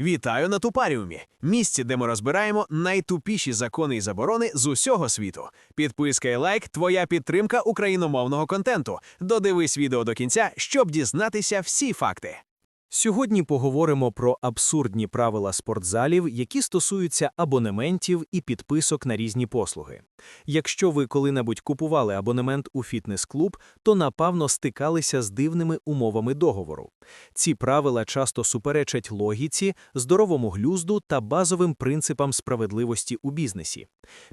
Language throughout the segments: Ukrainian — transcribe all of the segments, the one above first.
Вітаю на Тупаріумі, місці, де ми розбираємо найтупіші закони і заборони з усього світу. Підписка і лайк твоя підтримка україномовного контенту. Додивись відео до кінця, щоб дізнатися всі факти. Сьогодні поговоримо про абсурдні правила спортзалів, які стосуються абонементів і підписок на різні послуги. Якщо ви коли-небудь купували абонемент у фітнес-клуб, то напевно стикалися з дивними умовами договору. Ці правила часто суперечать логіці, здоровому глузду та базовим принципам справедливості у бізнесі.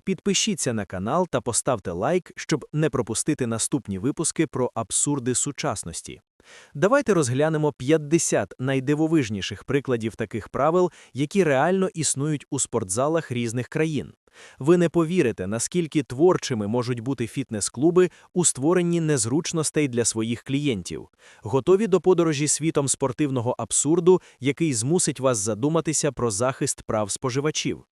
Підпишіться на канал та поставте лайк, щоб не пропустити наступні випуски про абсурди сучасності. Давайте розглянемо 50 найдивовижніших прикладів таких правил, які реально існують у спортзалах різних країн. Ви не повірите, наскільки творчими можуть бути фітнес-клуби у створенні незручностей для своїх клієнтів. Готові до подорожі світом спортивного абсурду, який змусить вас задуматися про захист прав споживачів.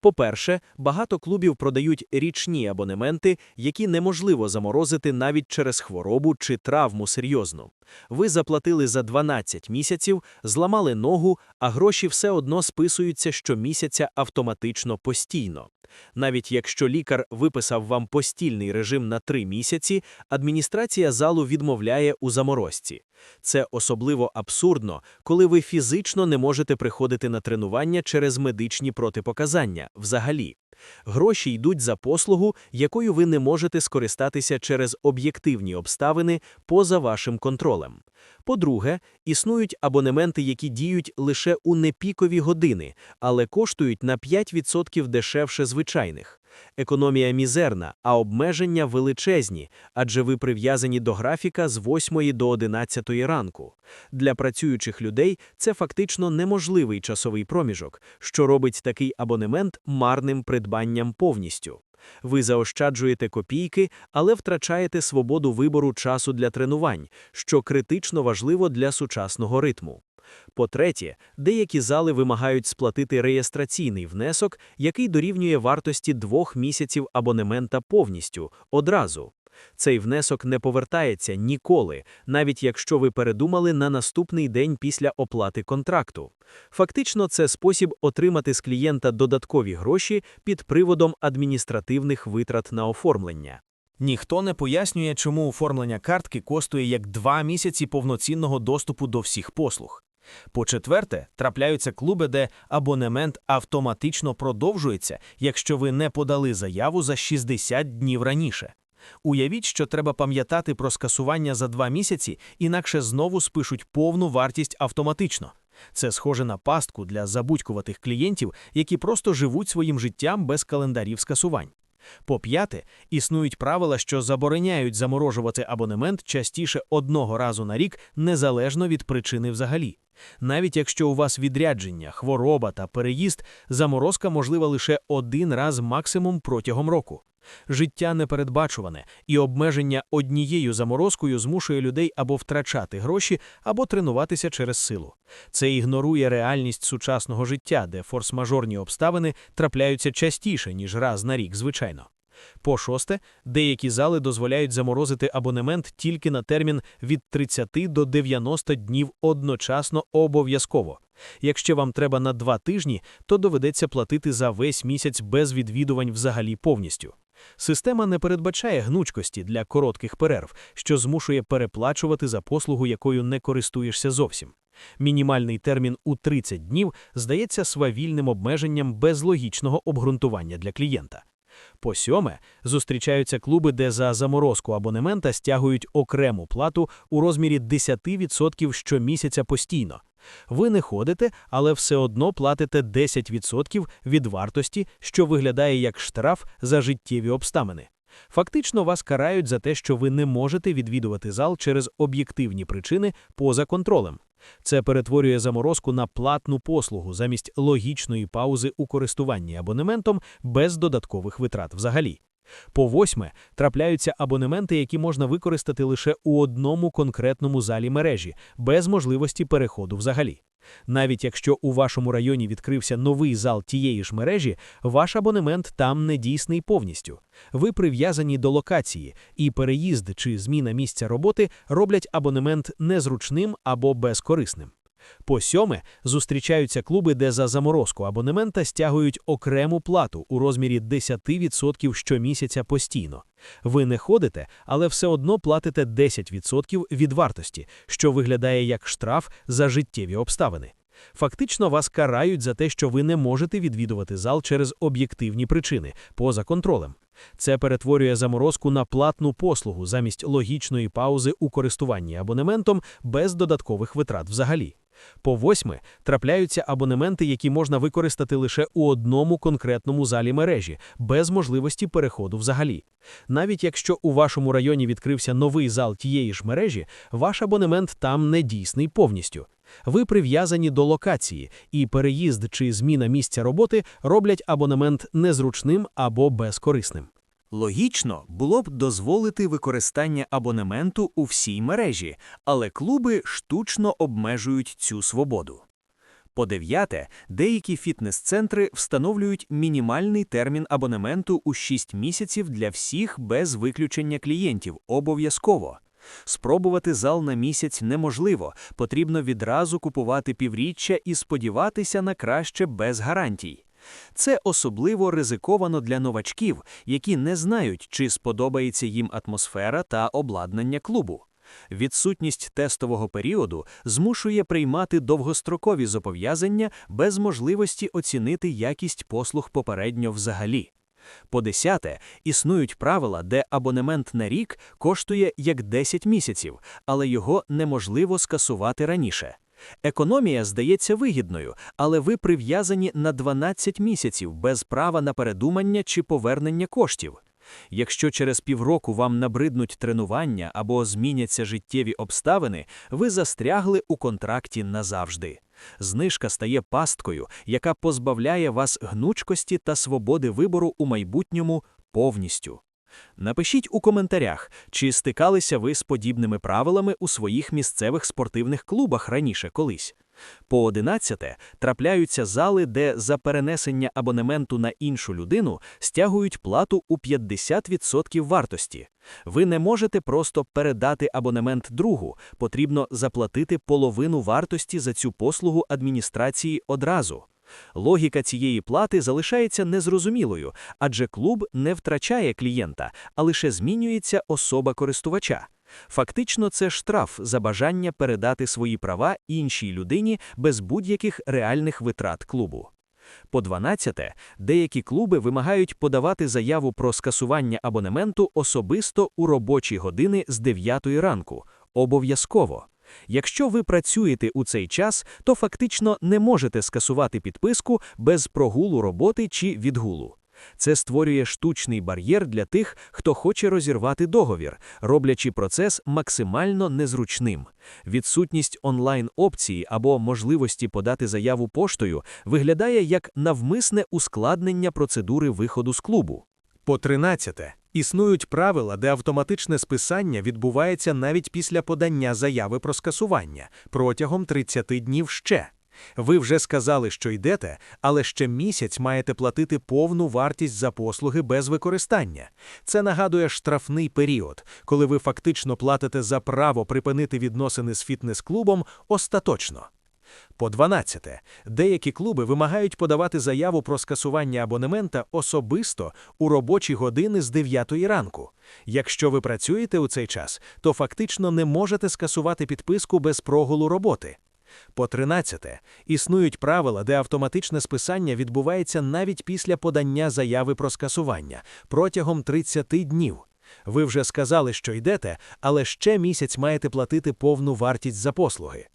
По-перше, багато клубів продають річні абонементи, які неможливо заморозити навіть через хворобу чи травму серйозну. Ви заплатили за 12 місяців, зламали ногу, а гроші все одно списуються щомісяця автоматично постійно. Навіть якщо лікар виписав вам постільний режим на три місяці, адміністрація залу відмовляє у заморозці. Це особливо абсурдно, коли ви фізично не можете приходити на тренування через медичні протипоказання взагалі. Гроші йдуть за послугу, якою ви не можете скористатися через об'єктивні обставини поза вашим контролем. По-друге, існують абонементи, які діють лише у непікові години, але коштують на 5% дешевше звичайних. Економія мізерна, а обмеження величезні, адже ви прив'язані до графіка з 8 до 11 ранку. Для працюючих людей це фактично неможливий часовий проміжок, що робить такий абонемент марним придбанням повністю. Ви заощаджуєте копійки, але втрачаєте свободу вибору часу для тренувань, що критично важливо для сучасного ритму. По-третє, деякі зали вимагають сплатити реєстраційний внесок, який дорівнює вартості двох місяців абонемента повністю одразу. Цей внесок не повертається ніколи, навіть якщо ви передумали на наступний день після оплати контракту. Фактично, це спосіб отримати з клієнта додаткові гроші під приводом адміністративних витрат на оформлення. Ніхто не пояснює, чому оформлення картки коштує як два місяці повноцінного доступу до всіх послуг. По-четверте, трапляються клуби, де абонемент автоматично продовжується, якщо ви не подали заяву за 60 днів раніше. Уявіть, що треба пам'ятати про скасування за два місяці, інакше знову спишуть повну вартість автоматично. Це схоже на пастку для забудькуватих клієнтів, які просто живуть своїм життям без календарів скасувань. По п'яте, існують правила, що забороняють заморожувати абонемент частіше одного разу на рік, незалежно від причини взагалі. Навіть якщо у вас відрядження, хвороба та переїзд, заморозка можлива лише один раз максимум протягом року. Життя непередбачуване, і обмеження однією заморозкою змушує людей або втрачати гроші, або тренуватися через силу. Це ігнорує реальність сучасного життя, де форс-мажорні обставини трапляються частіше, ніж раз на рік, звичайно. По шосте, деякі зали дозволяють заморозити абонемент тільки на термін від 30 до 90 днів одночасно обов'язково. Якщо вам треба на два тижні, то доведеться платити за весь місяць без відвідувань взагалі повністю. Система не передбачає гнучкості для коротких перерв, що змушує переплачувати за послугу, якою не користуєшся зовсім. Мінімальний термін у 30 днів здається свавільним обмеженням без логічного обґрунтування для клієнта. По сьоме, зустрічаються клуби, де за заморозку абонемента стягують окрему плату у розмірі 10% щомісяця постійно. Ви не ходите, але все одно платите 10% від вартості, що виглядає як штраф за життєві обставини. Фактично вас карають за те, що ви не можете відвідувати зал через об'єктивні причини поза контролем. Це перетворює заморозку на платну послугу замість логічної паузи у користуванні абонементом без додаткових витрат взагалі. По восьме, трапляються абонементи, які можна використати лише у одному конкретному залі мережі, без можливості переходу взагалі. Навіть якщо у вашому районі відкрився новий зал тієї ж мережі, ваш абонемент там не дійсний повністю. Ви прив'язані до локації, і переїзд чи зміна місця роботи роблять абонемент незручним або безкорисним. По сьоме, зустрічаються клуби, де за заморозку абонемента стягують окрему плату у розмірі 10% щомісяця постійно. Ви не ходите, але все одно платите 10% від вартості, що виглядає як штраф за життєві обставини. Фактично вас карають за те, що ви не можете відвідувати зал через об'єктивні причини, поза контролем. Це перетворює заморозку на платну послугу замість логічної паузи у користуванні абонементом без додаткових витрат взагалі. По восьме, трапляються абонементи, які можна використати лише у одному конкретному залі мережі, без можливості переходу взагалі. Навіть якщо у вашому районі відкрився новий зал тієї ж мережі, ваш абонемент там не дійсний повністю. Ви прив'язані до локації, і переїзд чи зміна місця роботи роблять абонемент незручним або безкорисним. Логічно було б дозволити використання абонементу у всій мережі, але клуби штучно обмежують цю свободу. По дев'яте, деякі фітнес-центри встановлюють мінімальний термін абонементу у 6 місяців для всіх без виключення клієнтів обов'язково. Спробувати зал на місяць неможливо, потрібно відразу купувати півріччя і сподіватися на краще без гарантій. Це особливо ризиковано для новачків, які не знають, чи сподобається їм атмосфера та обладнання клубу. Відсутність тестового періоду змушує приймати довгострокові зобов'язання без можливості оцінити якість послуг попередньо взагалі. По десяте, існують правила, де абонемент на рік коштує як 10 місяців, але його неможливо скасувати раніше. Економія здається вигідною, але ви прив'язані на 12 місяців без права на передумання чи повернення коштів. Якщо через півроку вам набриднуть тренування або зміняться життєві обставини, ви застрягли у контракті назавжди. Знижка стає пасткою, яка позбавляє вас гнучкості та свободи вибору у майбутньому повністю. Напишіть у коментарях, чи стикалися ви з подібними правилами у своїх місцевих спортивних клубах раніше колись. По одинадцяте, трапляються зали, де за перенесення абонементу на іншу людину стягують плату у 50% вартості. Ви не можете просто передати абонемент другу, потрібно заплатити половину вартості за цю послугу адміністрації одразу. Логіка цієї плати залишається незрозумілою, адже клуб не втрачає клієнта, а лише змінюється особа користувача. Фактично, це штраф за бажання передати свої права іншій людині без будь-яких реальних витрат клубу. По 12, деякі клуби вимагають подавати заяву про скасування абонементу особисто у робочі години з 9 ранку. Обов'язково. Якщо ви працюєте у цей час, то фактично не можете скасувати підписку без прогулу роботи чи відгулу. Це створює штучний бар'єр для тих, хто хоче розірвати договір, роблячи процес максимально незручним. Відсутність онлайн-опції або можливості подати заяву поштою виглядає як навмисне ускладнення процедури виходу з клубу. По 13. Існують правила, де автоматичне списання відбувається навіть після подання заяви про скасування протягом 30 днів ще. Ви вже сказали, що йдете, але ще місяць маєте платити повну вартість за послуги без використання. Це нагадує штрафний період, коли ви фактично платите за право припинити відносини з фітнес-клубом остаточно. По 12. Деякі клуби вимагають подавати заяву про скасування абонемента особисто у робочі години з 9 ранку. Якщо ви працюєте у цей час, то фактично не можете скасувати підписку без прогулу роботи. По 13. Існують правила, де автоматичне списання відбувається навіть після подання заяви про скасування протягом 30 днів. Ви вже сказали, що йдете, але ще місяць маєте платити повну вартість за послуги.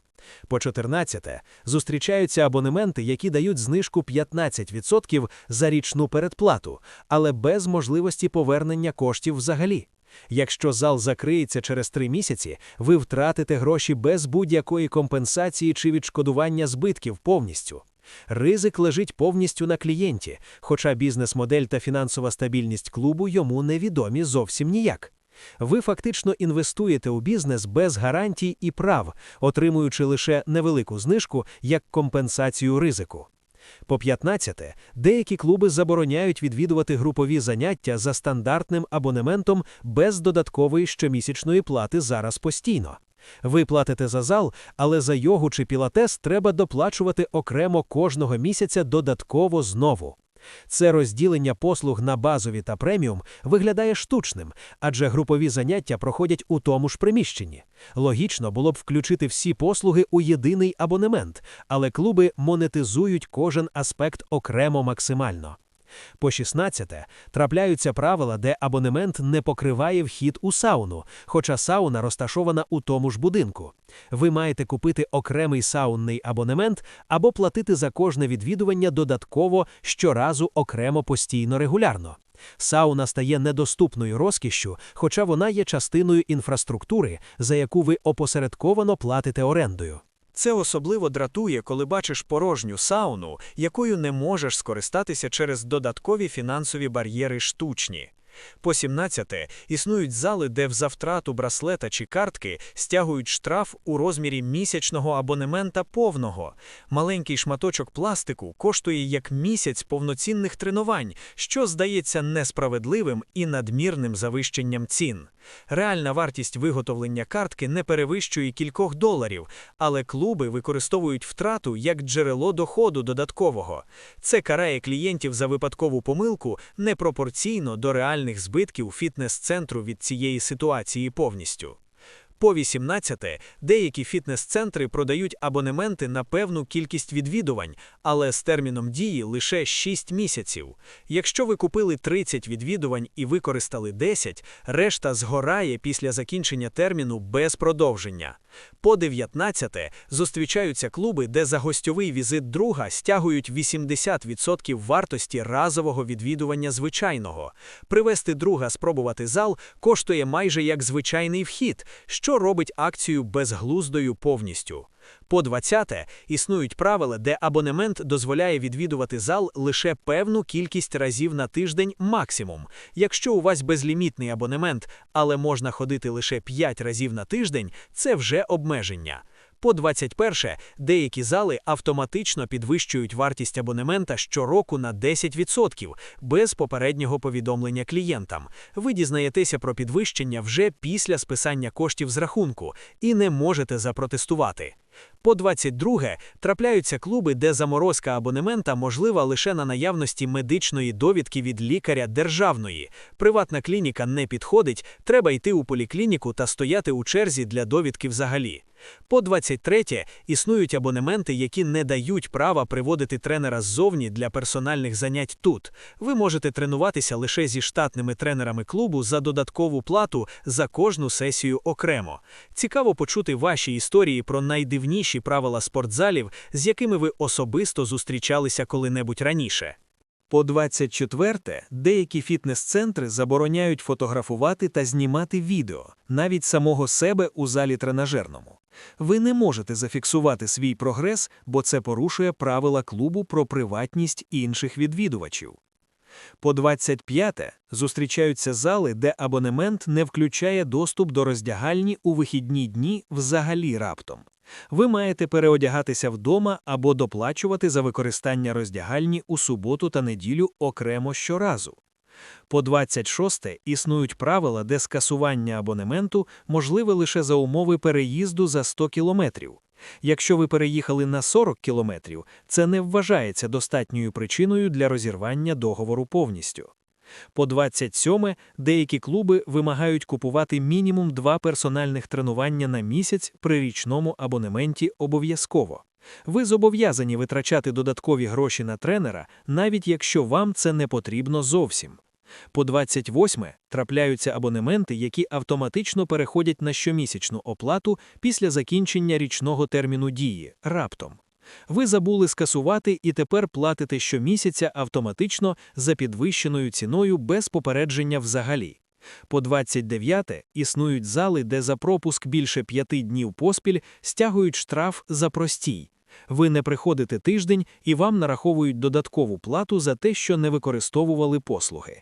По 14. зустрічаються абонементи, які дають знижку 15% за річну передплату, але без можливості повернення коштів взагалі. Якщо зал закриється через три місяці, ви втратите гроші без будь-якої компенсації чи відшкодування збитків повністю. Ризик лежить повністю на клієнті, хоча бізнес-модель та фінансова стабільність клубу йому невідомі зовсім ніяк. Ви фактично інвестуєте у бізнес без гарантій і прав, отримуючи лише невелику знижку як компенсацію ризику. По 15. деякі клуби забороняють відвідувати групові заняття за стандартним абонементом без додаткової щомісячної плати зараз постійно. Ви платите за зал, але за йогу чи пілатес треба доплачувати окремо кожного місяця додатково знову. Це розділення послуг на базові та преміум виглядає штучним, адже групові заняття проходять у тому ж приміщенні. Логічно було б включити всі послуги у єдиний абонемент, але клуби монетизують кожен аспект окремо максимально. По 16 трапляються правила, де абонемент не покриває вхід у сауну, хоча сауна розташована у тому ж будинку. Ви маєте купити окремий саунний абонемент або платити за кожне відвідування додатково щоразу окремо постійно регулярно. Сауна стає недоступною розкішшю, хоча вона є частиною інфраструктури, за яку ви опосередковано платите орендою. Це особливо дратує, коли бачиш порожню сауну, якою не можеш скористатися через додаткові фінансові бар'єри штучні. По 17 існують зали, де за втрату браслета чи картки стягують штраф у розмірі місячного абонемента повного. Маленький шматочок пластику коштує як місяць повноцінних тренувань, що здається несправедливим і надмірним завищенням цін. Реальна вартість виготовлення картки не перевищує кількох доларів, але клуби використовують втрату як джерело доходу додаткового. Це карає клієнтів за випадкову помилку непропорційно до реальних збитків фітнес-центру від цієї ситуації повністю. По 18 деякі фітнес-центри продають абонементи на певну кількість відвідувань, але з терміном дії лише 6 місяців. Якщо ви купили 30 відвідувань і використали 10, решта згорає після закінчення терміну без продовження. По 19 зустрічаються клуби, де за гостьовий візит друга стягують 80% вартості разового відвідування звичайного. Привести друга спробувати зал коштує майже як звичайний вхід, що робить акцію безглуздою повністю. По 20 існують правила, де абонемент дозволяє відвідувати зал лише певну кількість разів на тиждень максимум. Якщо у вас безлімітний абонемент, але можна ходити лише 5 разів на тиждень, це вже обмеження. По 21 деякі зали автоматично підвищують вартість абонемента щороку на 10% без попереднього повідомлення клієнтам. Ви дізнаєтеся про підвищення вже після списання коштів з рахунку і не можете запротестувати. По 22 трапляються клуби, де заморозка абонемента можлива лише на наявності медичної довідки від лікаря державної. Приватна клініка не підходить, треба йти у поліклініку та стояти у черзі для довідки взагалі. По 23 існують абонементи, які не дають права приводити тренера ззовні для персональних занять тут. Ви можете тренуватися лише зі штатними тренерами клубу за додаткову плату за кожну сесію окремо. Цікаво почути ваші історії про найдивніші правила спортзалів, з якими ви особисто зустрічалися коли-небудь раніше. По 24 деякі фітнес-центри забороняють фотографувати та знімати відео, навіть самого себе у залі тренажерному. Ви не можете зафіксувати свій прогрес, бо це порушує правила клубу про приватність інших відвідувачів. По 25 зустрічаються зали, де абонемент не включає доступ до роздягальні у вихідні дні взагалі раптом. Ви маєте переодягатися вдома або доплачувати за використання роздягальні у суботу та неділю окремо щоразу. По 26 існують правила, де скасування абонементу можливе лише за умови переїзду за 100 кілометрів. Якщо ви переїхали на 40 кілометрів, це не вважається достатньою причиною для розірвання договору повністю. По 27 деякі клуби вимагають купувати мінімум два персональних тренування на місяць при річному абонементі обов'язково. Ви зобов'язані витрачати додаткові гроші на тренера, навіть якщо вам це не потрібно зовсім. По 28 трапляються абонементи, які автоматично переходять на щомісячну оплату після закінчення річного терміну дії раптом. Ви забули скасувати і тепер платите щомісяця автоматично за підвищеною ціною без попередження взагалі. По 29 існують зали, де за пропуск більше п'яти днів поспіль стягують штраф за простій. Ви не приходите тиждень і вам нараховують додаткову плату за те, що не використовували послуги.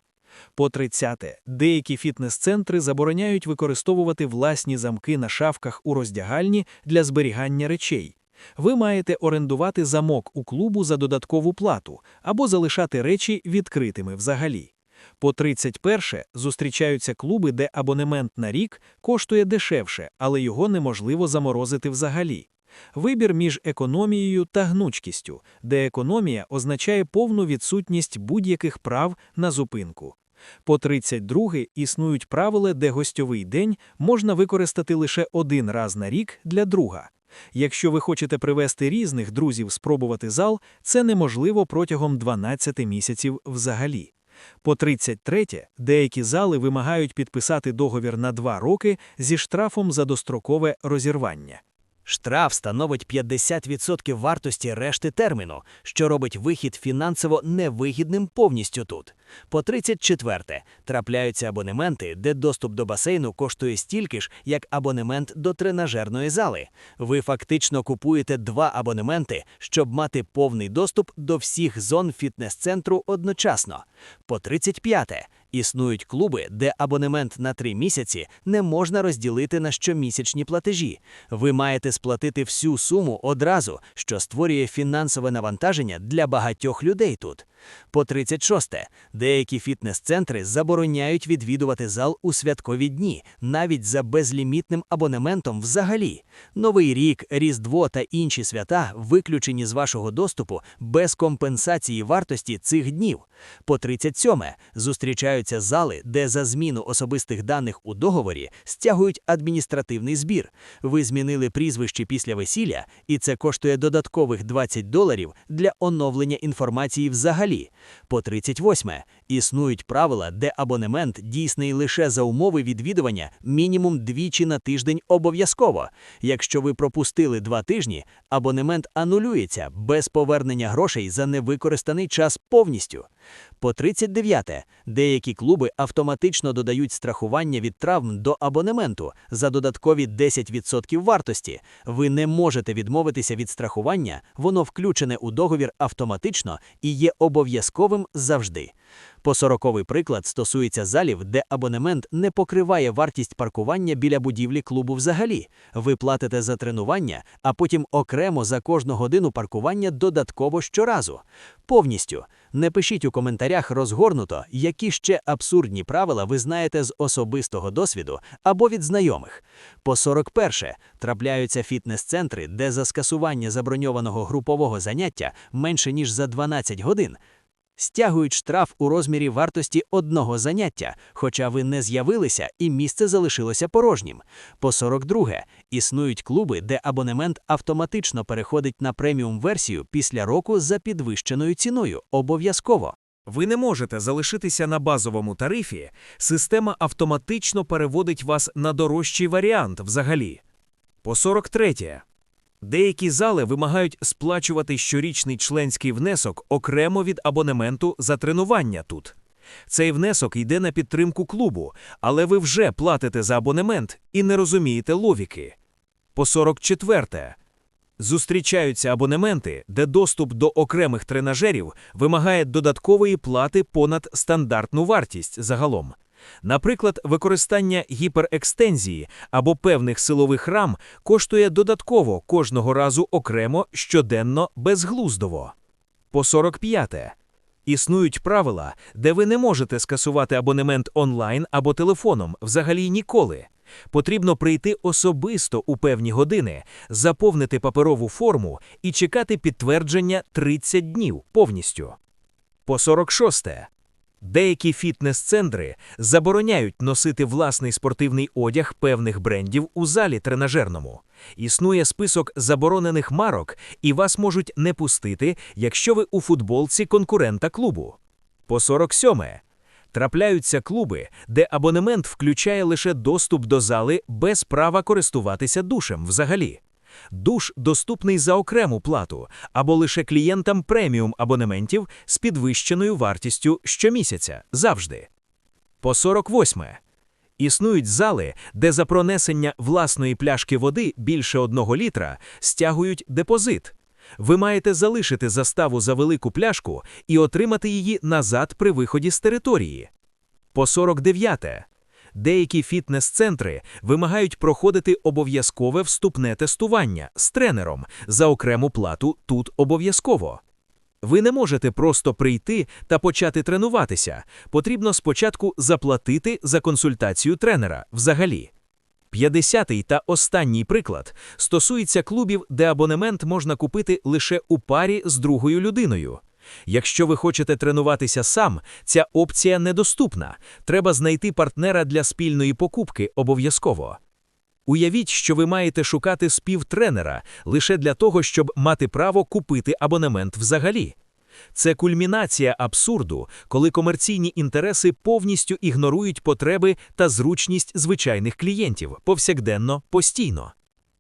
По 30 деякі фітнес-центри забороняють використовувати власні замки на шафках у роздягальні для зберігання речей. Ви маєте орендувати замок у клубу за додаткову плату або залишати речі відкритими взагалі. По 31 зустрічаються клуби, де абонемент на рік коштує дешевше, але його неможливо заморозити взагалі. Вибір між економією та гнучкістю, де економія означає повну відсутність будь-яких прав на зупинку. По 32 існують правила, де гостьовий день можна використати лише один раз на рік для друга. Якщо ви хочете привести різних друзів спробувати зал, це неможливо протягом 12 місяців взагалі. По 33 деякі зали вимагають підписати договір на 2 роки зі штрафом за дострокове розірвання. Штраф становить 50% вартості решти терміну, що робить вихід фінансово невигідним повністю тут. По 34 трапляються абонементи, де доступ до басейну коштує стільки ж, як абонемент до тренажерної зали. Ви фактично купуєте два абонементи, щоб мати повний доступ до всіх зон фітнес-центру одночасно. По 35 Існують клуби, де абонемент на три місяці не можна розділити на щомісячні платежі. Ви маєте сплатити всю суму одразу, що створює фінансове навантаження для багатьох людей тут. По 36. Деякі фітнес-центри забороняють відвідувати зал у святкові дні, навіть за безлімітним абонементом взагалі. Новий рік, Різдво та інші свята виключені з вашого доступу без компенсації вартості цих днів. По 37. зустрічаються зали, де за зміну особистих даних у договорі стягують адміністративний збір. Ви змінили прізвище після весілля, і це коштує додаткових 20 доларів для оновлення інформації взагалі. По 38. існують правила, де абонемент дійсний лише за умови відвідування мінімум двічі на тиждень обов'язково. Якщо ви пропустили два тижні, абонемент анулюється без повернення грошей за невикористаний час повністю. По 39. деякі клуби автоматично додають страхування від травм до абонементу за додаткові 10% вартості. Ви не можете відмовитися від страхування, воно включене у договір автоматично і є обов'язковим завжди. По сороковий приклад стосується залів, де абонемент не покриває вартість паркування біля будівлі клубу взагалі. Ви платите за тренування, а потім окремо за кожну годину паркування додатково щоразу. Повністю. Не пишіть у коментарях розгорнуто, які ще абсурдні правила ви знаєте з особистого досвіду або від знайомих. По 41 трапляються фітнес-центри, де за скасування заброньованого групового заняття менше ніж за 12 годин стягують штраф у розмірі вартості одного заняття, хоча ви не з'явилися і місце залишилося порожнім. По 42 існують клуби, де абонемент автоматично переходить на преміум версію після року за підвищеною ціною. Обов'язково. Ви не можете залишитися на базовому тарифі, система автоматично переводить вас на дорожчий варіант взагалі. По 43. Деякі зали вимагають сплачувати щорічний членський внесок окремо від абонементу за тренування тут. Цей внесок йде на підтримку клубу, але ви вже платите за абонемент і не розумієте логіки. По 44. Зустрічаються абонементи, де доступ до окремих тренажерів вимагає додаткової плати понад стандартну вартість загалом. Наприклад, використання гіперекстензії або певних силових рам коштує додатково кожного разу окремо щоденно безглуздово. По 45. Існують правила, де ви не можете скасувати абонемент онлайн або телефоном взагалі ніколи. Потрібно прийти особисто у певні години, заповнити паперову форму і чекати підтвердження 30 днів повністю. По 46. Деякі фітнес-центри забороняють носити власний спортивний одяг певних брендів у залі тренажерному. Існує список заборонених марок, і вас можуть не пустити, якщо ви у футболці конкурента клубу. По 47. Трапляються клуби, де абонемент включає лише доступ до зали без права користуватися душем взагалі. Душ доступний за окрему плату або лише клієнтам преміум абонементів з підвищеною вартістю щомісяця завжди. По 48. Існують зали, де за пронесення власної пляшки води більше одного літра стягують депозит. Ви маєте залишити заставу за велику пляшку і отримати її назад при виході з території. По 49. Деякі фітнес-центри вимагають проходити обов'язкове вступне тестування з тренером за окрему плату тут обов'язково. Ви не можете просто прийти та почати тренуватися. Потрібно спочатку заплатити за консультацію тренера взагалі. П'ятдесятий та останній приклад стосується клубів, де абонемент можна купити лише у парі з другою людиною. Якщо ви хочете тренуватися сам, ця опція недоступна. Треба знайти партнера для спільної покупки обов'язково. Уявіть, що ви маєте шукати співтренера лише для того, щоб мати право купити абонемент взагалі. Це кульмінація абсурду, коли комерційні інтереси повністю ігнорують потреби та зручність звичайних клієнтів повсякденно, постійно.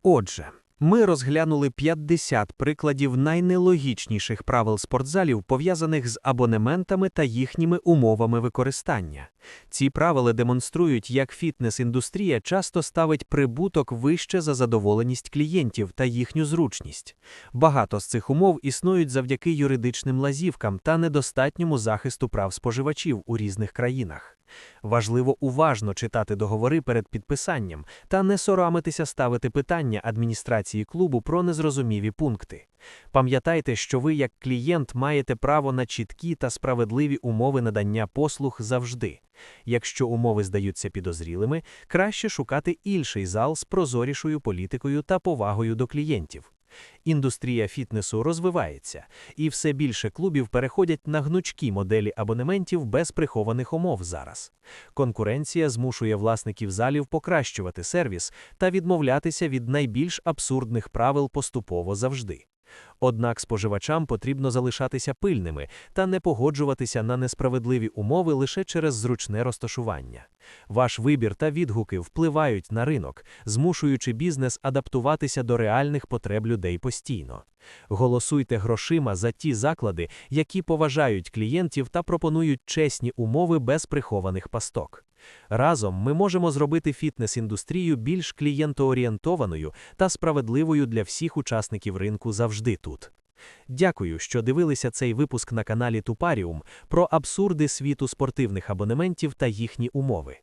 Отже, ми розглянули 50 прикладів найнелогічніших правил спортзалів, пов'язаних з абонементами та їхніми умовами використання. Ці правила демонструють, як фітнес-індустрія часто ставить прибуток вище за задоволеність клієнтів та їхню зручність. Багато з цих умов існують завдяки юридичним лазівкам та недостатньому захисту прав споживачів у різних країнах. Важливо уважно читати договори перед підписанням та не соромитися ставити питання адміністрації клубу про незрозуміві пункти. Пам'ятайте, що ви, як клієнт, маєте право на чіткі та справедливі умови надання послуг завжди. Якщо умови здаються підозрілими, краще шукати інший зал з прозорішою політикою та повагою до клієнтів. Індустрія фітнесу розвивається, і все більше клубів переходять на гнучкі моделі абонементів без прихованих умов зараз. Конкуренція змушує власників залів покращувати сервіс та відмовлятися від найбільш абсурдних правил поступово завжди. Однак споживачам потрібно залишатися пильними та не погоджуватися на несправедливі умови лише через зручне розташування. Ваш вибір та відгуки впливають на ринок, змушуючи бізнес адаптуватися до реальних потреб людей постійно. Голосуйте грошима за ті заклади, які поважають клієнтів та пропонують чесні умови без прихованих пасток. Разом ми можемо зробити фітнес-індустрію більш клієнтоорієнтованою та справедливою для всіх учасників ринку завжди тут. Дякую, що дивилися цей випуск на каналі Тупаріум про абсурди світу спортивних абонементів та їхні умови.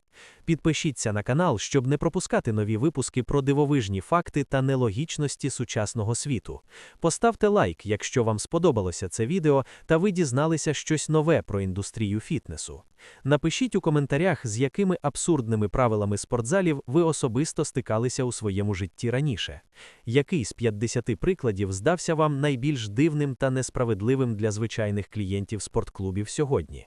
Підпишіться на канал, щоб не пропускати нові випуски про дивовижні факти та нелогічності сучасного світу. Поставте лайк, якщо вам сподобалося це відео та ви дізналися щось нове про індустрію фітнесу. Напишіть у коментарях, з якими абсурдними правилами спортзалів ви особисто стикалися у своєму житті раніше. Який з 50 прикладів здався вам найбільш дивним та несправедливим для звичайних клієнтів спортклубів сьогодні?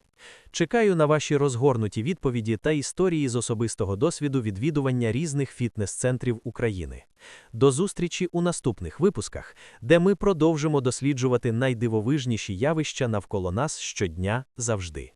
Чекаю на ваші розгорнуті відповіді та історії з особистого досвіду відвідування різних фітнес-центрів України. До зустрічі у наступних випусках, де ми продовжимо досліджувати найдивовижніші явища навколо нас щодня завжди.